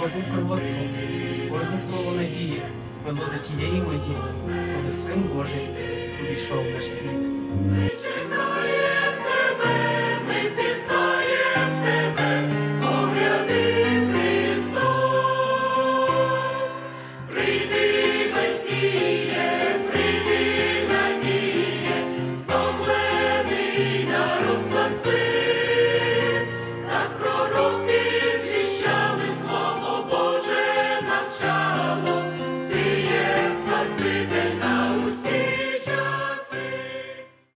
кожний первосток, кожне слово надії вело до тієї миті, коли син Божий увійшов в наш світ.